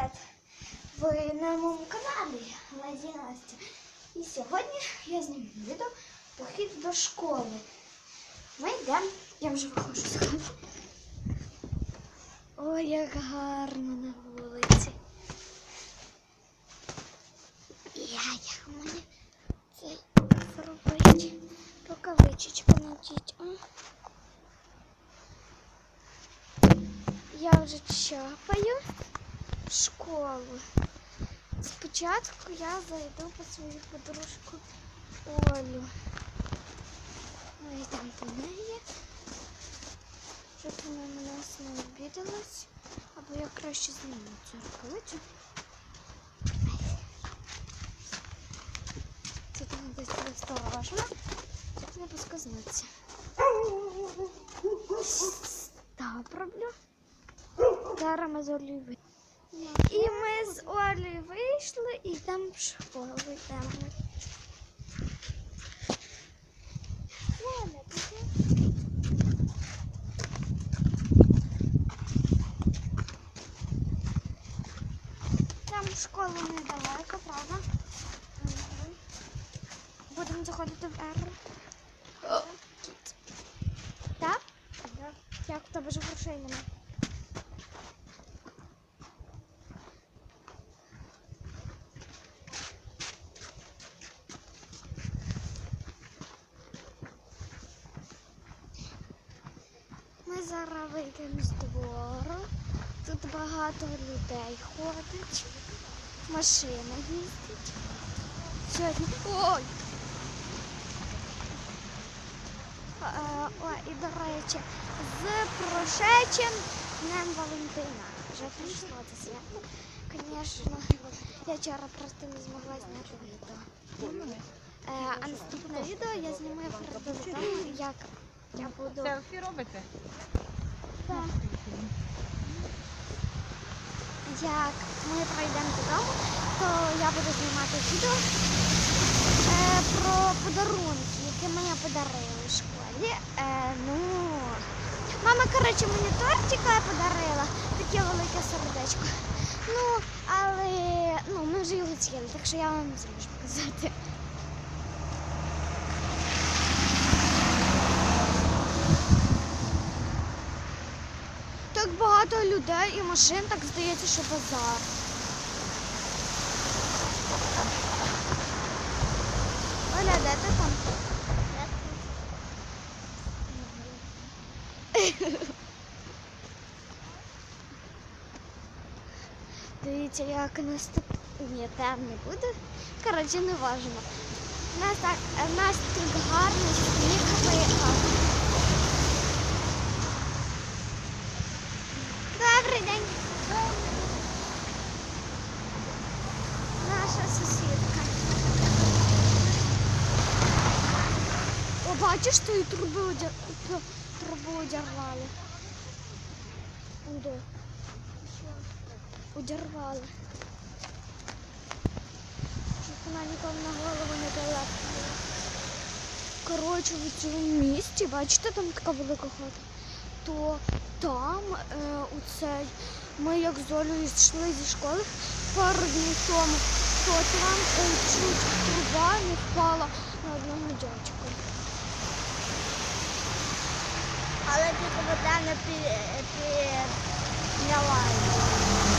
привіт! Ви на моєму каналі Леді. І сьогодні я зніму відео похід до школи. Ми йдемо, я вже виходжу з хати. Ой, як гарно на вулиці. Я як мені це зробити. Рукавичечку надіть. Я вже чапаю в школу. Спочатку я зайду по свою подружку Олю. Ми йдемо по неї. Щоб вона на нас не обідалась. Або я краще зніму цю рукавицю. Тут вона десь осторожно. Тут не поскользнуться. Так, роблю. Зараз ми з ви- І ми з Олею вийшли і там в школу йдемо. Там в школу недалеко, правда? Мгм. Будемо заходити в Р. Так? Так. Як в тебе ж грошей немає? Ми зараз вийдемо з двору. Тут багато людей ходить. Машина їздить. Сьогодні. Ой! Е, О, і до речі, з прошечим Днем Валентина. Вже прийшло це свято. Звісно, я вчора просто не змогла зняти відео. Е, а наступне відео я зніму перед тим, як я буду. Селфі робите? Так. Як ми пройдемо додому, то я буду знімати відео е, про подарунки, які мені подарили в школі. Е, ну, мама, коротше, мені тортика подарила, таке велике сердечко. Ну, але ну, ми вже його з'їли, так що я вам не зможу показати. Так багато людей і машин, так здається, що базар. Оля, де ти там? Дивіться, як нас тут. Ні, там не буде. Коротше, не важливо. Нас так, нас тут гарно Бачиш, тої труби одя... ту трубу одірвали. Де? Одірвали. Щоб вона нікому на голову не дала. Коротше, в цьому місті, бачите, там така велика хата то там е, у цей, ми як з Олею йшли зі школи пару днів тому, то там е, чуть труба не впала на одного дядька. Але тільки вода не підняла.